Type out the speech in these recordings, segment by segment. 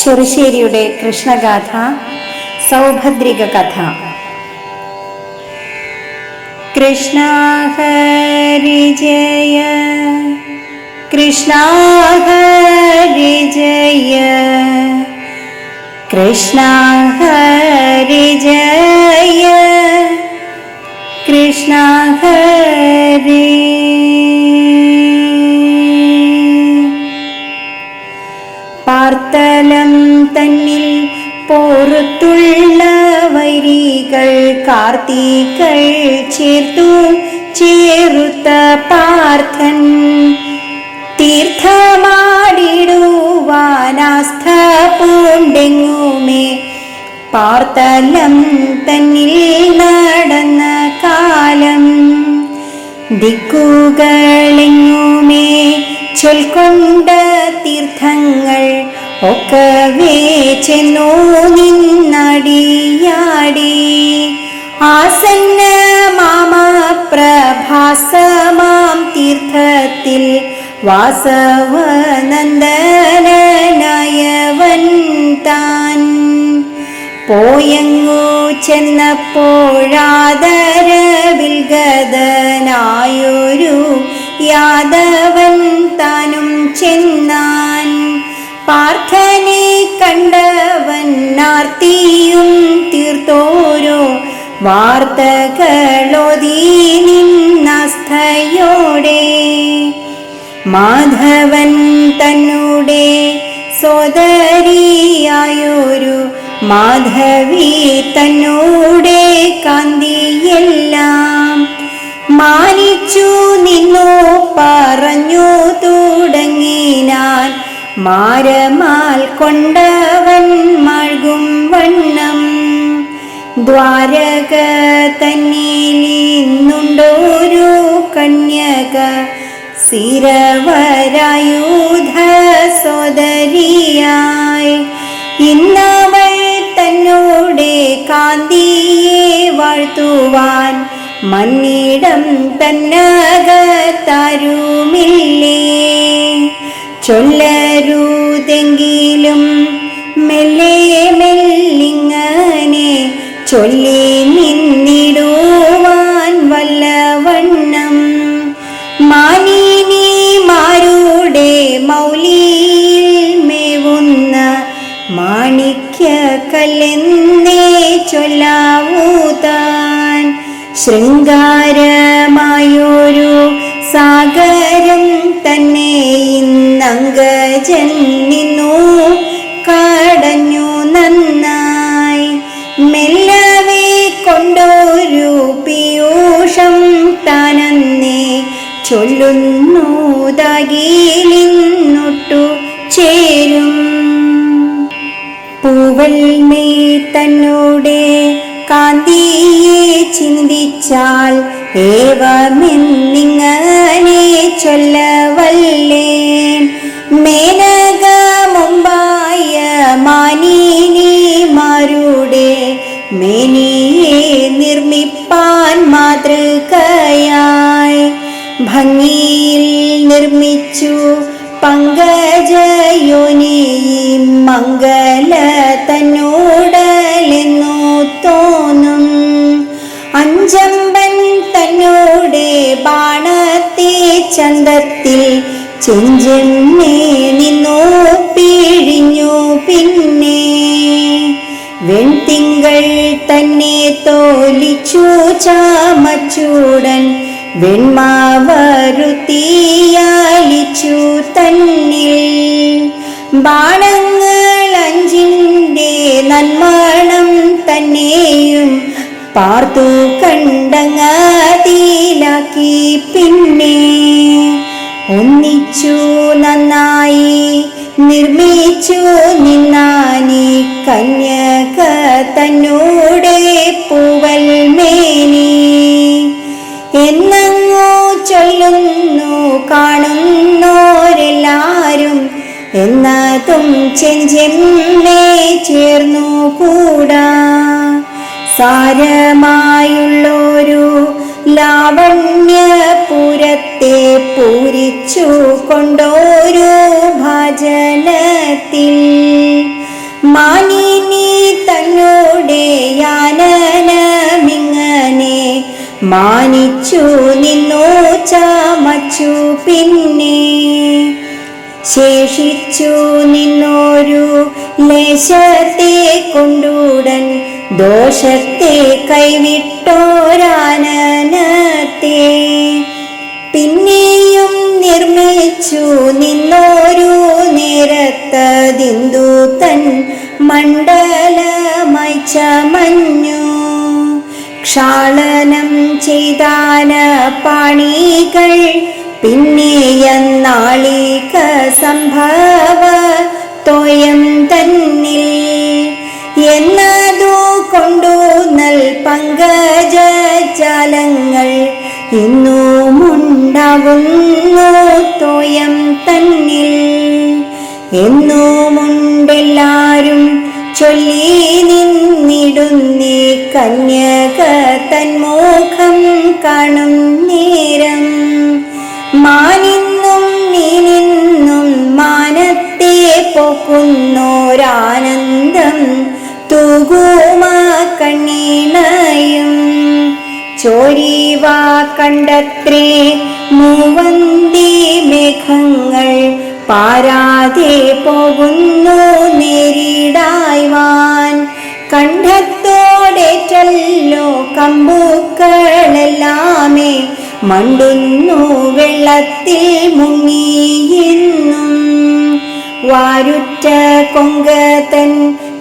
ചെറുശ്ശേരിയുടെ കൃഷ്ണഗാഥ സൗഭദ്രിക കഥ കൃഷ്ണ ഹരി ജയ കൃഷ്ണ ഹരി ജയ കൃഷ്ണ ഹരി ജയ കൃഷ്ണ ഹരി കാർത്തികൾ ചേർത്തു ചേരുത്ത പാർത്ഥൻ. തീർത്ഥമാടിടുവാനാസ്ഥ പൂണ്ടെങ്ങുമേ പാർത്തലം തന്നിൽ നടന്ന കാലം. ദിക്കുകളെങ്ങുമേ? ചൊൽക്കൊണ്ട തീർത്ഥങ്ങൾ ഒക്കവേ ചെന്നോ നിന്നടിയാടി. ആസന്ന മാമ പ്രഭാസമാം തീർത്ഥത്തിൽ വാസവനന്ദനായവൻ താൻ പോയങ്ങു ചെന്നപ്പോഴാദരവിൽ ഗതനായൊരു യാദവൻ താനും ചെന്നാൻ. പാർത്ഥനെ കണ്ടവൻ തീർത്തോരോ വാർത്തകളോതി നിന്നസ്ഥയോടെ മാധവൻ തന്നെ സോദരിയായൊരു മാധവി തന്നോടെ കാന്തിയെല്ലാം മാനിച്ചു നിന്നു പറഞ്ഞു തുടങ്ങിനാൻ മാരമാൽ കൊണ്ടവൻ മഴകും വണ്ണം ദ്വാരക തന്നിലിന്നുണ്ടൊരു കന്യക സിരവരായുധ സോദരിയായി. ഇന്നവൾ തന്നോടെ കാന്തിയെ വാഴ്ത്തുവാൻ മണ്ണിടം തന്നകത്താരുമില്ലേ ചൊല്ലരുതെങ്കിലും മെല്ലെ മെല്ലിങ്ങനെ ചൊല്ലി നിന്നിടുവാൻ വല്ലവണ്ണം. മാനിനിമാരുടെ മൗലിയിൽ മേവുന്ന മാണിക്യ കല്ലെന്നേ ചൊല്ലാവൂ താൻ ശൃംഗാരമായൊരു സാഗരം തന്നെ ഇന്നങ്കജൻ ചൊല്ലുന്നു ദാഗീലിന്നൊട്ടു ചേരും. പൂവൽ മേ തന്നോടെ കാന്തിയെ ചിന്തിച്ചാൽ ഏവമെന്നിങ്ങനെ ചൊല്ലവല്ലേ? മേനക മുമ്പായ മാനിനിമാരുടെ മേനിയെ ഭംഗിയിൽ നിർമ്മിച്ചു പങ്കജയോനി മംഗല തന്നോടലെന്നു തോന്നും. അഞ്ചമ്പൻ തന്നോടെ ബാണത്തെ ചന്തത്തിൽ ചെഞ്ചെമ്മേ നിന്നു പിഴിഞ്ഞു പിന്നെ. വെൺതിങ്കൾ തന്നെ തോലിച്ചു ചാമച്ചൂടൻ വെൺമാവരുത്തിയാലിച്ചു തന്നിൽ ബാണങ്ങൾ അഞ്ചിന്റെ നന്മണം തന്നെയും പാർത്തു കണ്ടങ്ങാതിലാക്കി പിന്നെ ഒന്നിച്ചു നന്നായി നിർമ്മിച്ചു നിന്നാനി കന്യക തന്നോടെ പൂവൽ മേനി കാണുന്നോരെല്ലാരും എന്നാതും ചെഞ്ചെമ്മേ ചേർന്നു കൂടാ. സാരമായുള്ളൊരു ലാവണ്യപുരത്തെ പൂരിച്ചു കൊണ്ടോരു ഭജനത്തിൽ. മാനിനി തന്നോടെ യാന മാനിച്ചു നിന്നോ ചാമച്ചു പിന്നെ. ശേഷിച്ചു നിന്നോരു ലേശത്തെ കൊണ്ടുടൻ ദോഷത്തെ കൈവിട്ടോരാനനത്തെ. പിന്നെയും നിർമ്മിച്ചു നിന്നോരു നേരത്തതിന്തു തൻ മണ്ഡലമായി ചമഞ്ഞു. ക്ഷാളനം ചെയ്താന പാണികൾ പിന്നെയെന്നാളീക സംഭവ തോയം തന്നിൽ. എന്നതു കൊണ്ടു നൽ പങ്കജ ജാലങ്ങൾ ഇന്നുമുണ്ടാകുന്നു തോയം തന്നിൽ. എന്നുമുണ്ടെല്ലാരും ചൊല്ലി നിന്നിടുന്നേ കന്യക തന്മോഖം കാണും നേരം. മാനിന്നും നീനിന്നും മാനത്തെ പോക്കുന്നോരാനന്ദം തൂകുമാ കണ്ണീണയും. ചോരിവാ കണ്ടത്രേ മൂവന്തി മേഘങ്ങൾ പാരാതെ പോകുന്നു നേരിടായ്വാൻ കണ്ഠത്തോടേറ്റല്ലോ കമ്പൂക്കളെല്ലാമേ മണ്ടുന്നു വെള്ളത്തിൽ മുങ്ങിയെന്നും. വാരുറ്റ കൊങ്കതൻ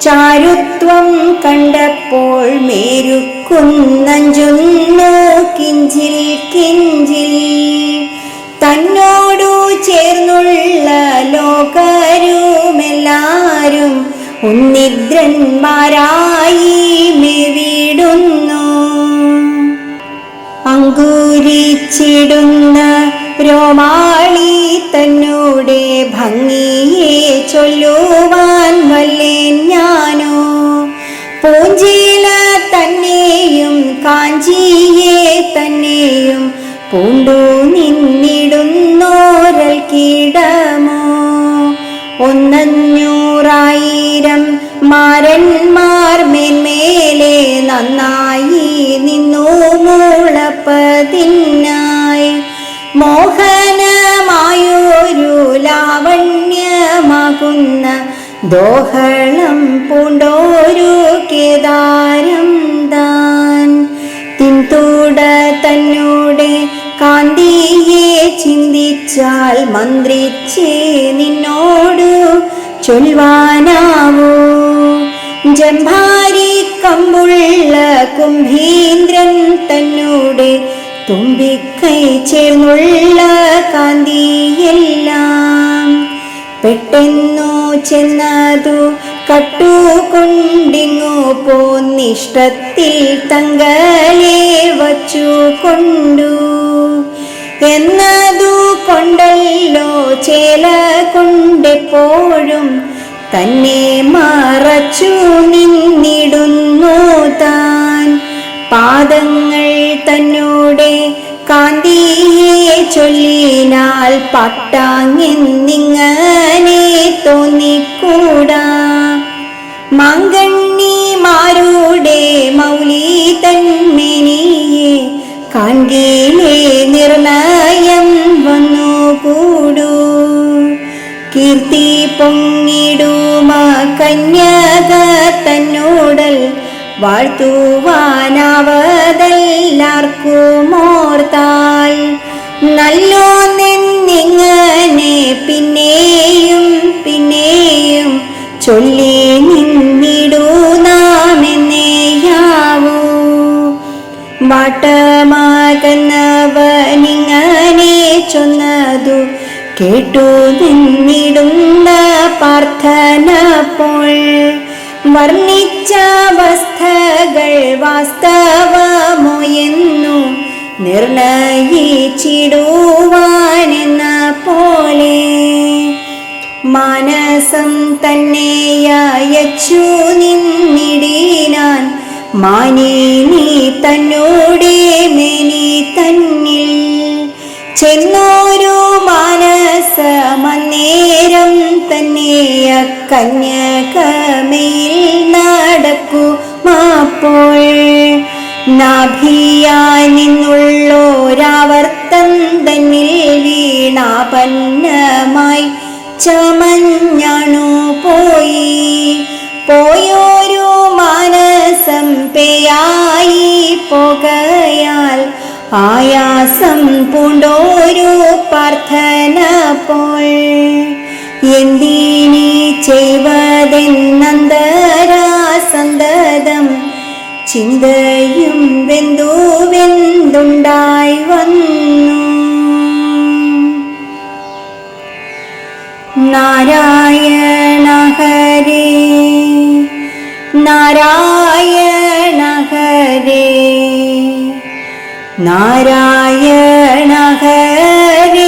ചാരുത്വം കണ്ടപ്പോൾ മേരുക്കുന്നഞ്ചുന്നു കിഞ്ചിൽ കിഞ്ചിൽ. തന്നോടു ചേർന്നുള്ള ലോകരുമെല്ലാരും ഉന്നിദ്രന്മാരായി മെവിടുന്നു. അങ്കുരിച്ചിടുന്ന രോമാളി തന്നോടെ ഭംഗിയെ ചൊല്ലുവാൻ വല്ലേ ഞാനോ? പൂഞ്ചില തന്നെയും കാഞ്ചിയെ തന്നെയും പൂണ്ടു നിന്നിടുന്നോരൽ ലാവണ്യമാകുന്ന ദോഹളം പൂണ്ടോരു കേദാരം താൻ. തിൻതൂട തന്നോടെ കാന്തിയെ ചിന്തിച്ചാൽ മന്ത്രിച്ചേ നിന്നോടു ചൊൽവാനാവൂ ജംഭാരി കമ്പുള്ള കുംഭീന്ദ്രൻ തന്നോടെ തുമ്പിക്കൈ ചേർന്നുള്ള കാന്തിയെല്ലാം പെട്ടെന്നു ചെന്നതു കട്ടുകൊണ്ടിങ്ങു പോന്നിഷ്ടത്തിൽ തങ്കലെ വച്ചു കൊണ്ടു. എന്നതു കൊണ്ടല്ലോ ചേല കൊണ്ടെപ്പോഴും തന്നെ മറച്ചു നിന്നിടുന്നു താൻ. പാദങ്ങൾ തന്നോടെ കാന്തിയെ ചൊല്ലിനാൽ പട്ടാങ്ങിങ്ങനെ തോന്നിക്കൂടാ. മങ്കണ്ണിമാരുടെ മൗലി തന്മിനിയെ കാൺകീലെ നിർണയം വന്നു കൂടൂ കീർത്തി പൊങ്ങിടുമ കന്യക തന്നോടൽ വാഴ്ത്തുവാനാവതെല്ലാർക്കുമോർത്താൽ നല്ലോ നിന്നിങ്ങനെ പിന്നെയും പിന്നെയും ചൊല്ലി നിന്നിടൂ നാമെന്നേയാവൂ വാട്ടമാകുന്നവനിങ്ങനെ ചൊന്നതു കേട്ടു നിന്നിടുന്ന പ്രാർത്ഥനപ്പോൾ വർണിച്ച അവസ്ഥകൾ വാസ്തവമോ എന്നു നിർണയിച്ചിടുവാനെന്ന പോലെ മാനസം തന്നെയച്ചു നിന്നിടീനാൻ മാനേ തന്നോടെ മേനി തന്നിൽ ചെന്നോരു മാനസമന്നേരം തന്നെയ കന്യകമയിൽ നടക്കുമാപ്പോൾ നാഭിയായി നിന്നുള്ളോരാവർത്തം തന്നിൽ വീണാപന്നമായി ചമഞ്ഞണു പോയി. പോയോരു മാനസം പേയായി പോകയാൽ ആയാസം പൂണ്ടോരു പ്രാർത്ഥന പോൾ എന്തിനീ ചെയ്വതെന്നന്തരാസന്തതം ചിന്തയും വെന്തു വെന്തുണ്ടായി വന്നു? നാരായണ ഹരേ നാരായണ ഹരേ നാരായണ ഹരേ